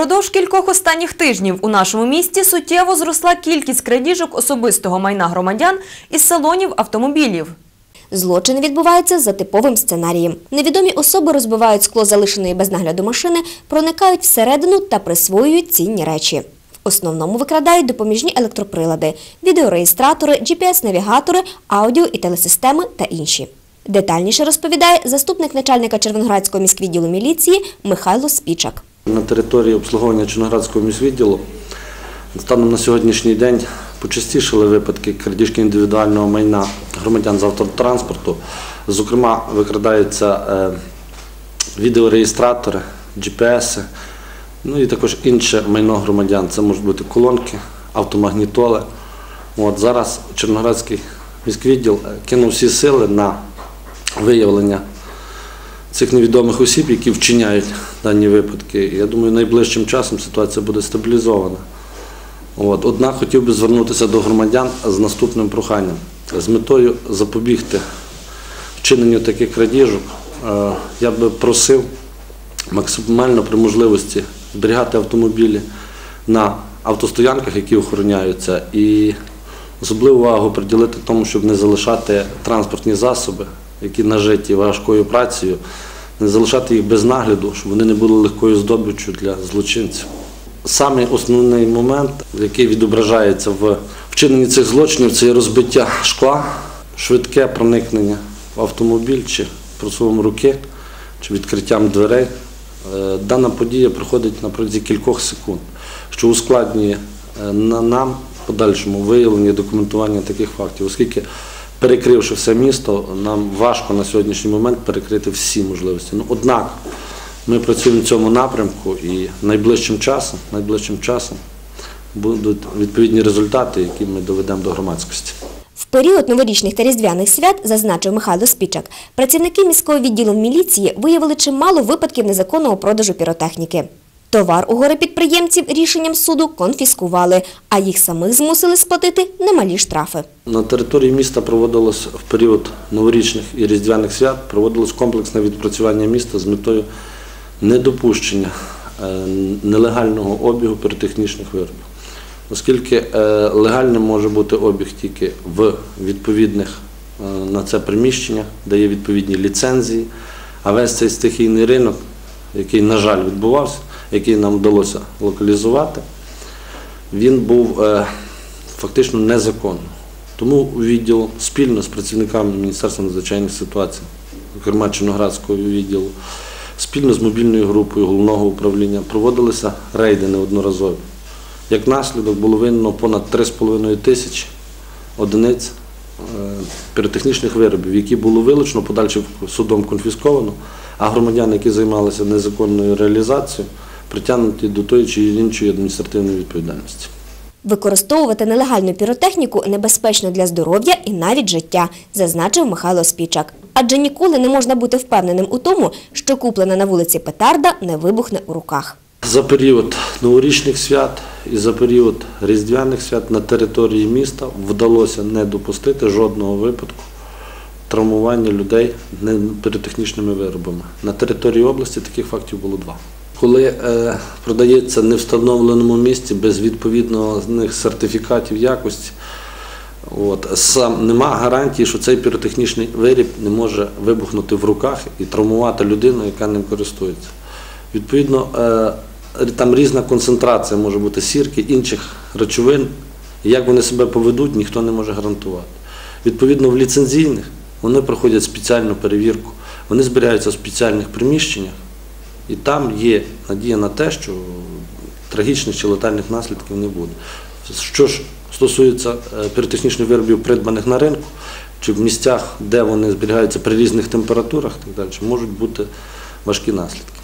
Впродовж кількох останніх тижнів у нашому місті суттєво зросла кількість крадіжок особистого майна громадян із салонів автомобілів. Злочини відбуваються за типовим сценарієм. Невідомі особи розбивають скло залишеної без нагляду машини, проникають всередину та присвоюють цінні речі. В основному викрадають допоміжні електроприлади, відеореєстратори, GPS-навігатори, аудіо і телесистеми та інші. Детальніше розповідає заступник начальника Червоноградського міськвідділу міліції Михайло Спічак. На території обслуговування Чорноградського міськвідділу станом на сьогоднішній день почастішали випадки крадіжки індивідуального майна громадян з автотранспорту. Зокрема, викрадаються е, відеореєстратори, GPS, ну і також інше майно громадян. Це можуть бути колонки, автомагнітоли. От, зараз Чорноградський міськвідділ е, кинув всі сили на виявлення цих невідомих осіб, які вчиняють дані випадки. Я думаю, найближчим часом ситуація буде стабілізована. От. Однак хотів би звернутися до громадян з наступним проханням. З метою запобігти вчиненню таких крадіжок, е, я би просив максимально при можливості зберігати автомобілі на автостоянках, які охороняються, і особливу увагу приділити тому, щоб не залишати транспортні засоби, які нажиті важкою працею, не залишати їх без нагляду, щоб вони не були легкою здобиччю для злочинців. Саме основний момент, який відображається в вчиненні цих злочинів, це розбиття шкла, швидке проникнення в автомобіль чи просувом руки, чи відкриттям дверей. Е, Дана подія проходить на протязі кількох секунд, що ускладнює е, на- нам в подальшому виявлення документування таких фактів, оскільки перекривши все місто, нам важко на сьогоднішній момент перекрити всі можливості. Ну, однак ми працюємо в цьому напрямку і найближчим часом, найближчим часом будуть відповідні результати, які ми доведемо до громадськості. В період новорічних та різдвяних свят, зазначив Михайло Спічак, працівники міського відділу міліції виявили чимало випадків незаконного продажу піротехніки. Товар у горе підприємців рішенням суду конфіскували, а їх самих змусили сплатити немалі штрафи. На території міста проводилось в період новорічних і різдвяних свят проводилось комплексне відпрацювання міста з метою недопущення е, нелегального обігу піротехнічних виробів. Оскільки е, легальним може бути обіг тільки в відповідних е, на це приміщення, де є відповідні ліцензії, а весь цей стихійний ринок, який, на жаль, відбувався, який нам вдалося локалізувати, він був е, фактично незаконним. Тому відділ спільно з працівниками Міністерства надзвичайних ситуацій, зокрема Чорноградського відділу, спільно з мобільною групою головного управління проводилися рейди неодноразові. Як наслідок було винно понад 3,5 тисячі одиниць е, піротехнічних виробів, які було вилучено, подальше судом конфісковано, а громадяни, які займалися незаконною реалізацією, притягнуті до тої чи іншої адміністративної відповідальності. Використовувати нелегальну піротехніку небезпечно для здоров'я і навіть життя, зазначив Михайло Спічак. Адже ніколи не можна бути впевненим у тому, що куплена на вулиці петарда не вибухне у руках. За період новорічних свят і за період різдвяних свят на території міста вдалося не допустити жодного випадку травмування людей піротехнічними виробами. На території області таких фактів було два. Коли е, продається не в встановленому місці без відповідних сертифікатів якості, От. Сам нема гарантії, що цей піротехнічний виріб не може вибухнути в руках і травмувати людину, яка ним користується. Відповідно, е, там різна концентрація може бути сірки, інших речовин. Як вони себе поведуть, ніхто не може гарантувати. Відповідно, в ліцензійних вони проходять спеціальну перевірку, вони зберігаються в спеціальних приміщеннях, і там є надія на те, що трагічних чи летальних наслідків не буде. Що ж стосується е, піротехнічних виробів, придбаних на ринку, чи в місцях, де вони зберігаються при різних температурах, так далі, можуть бути важкі наслідки.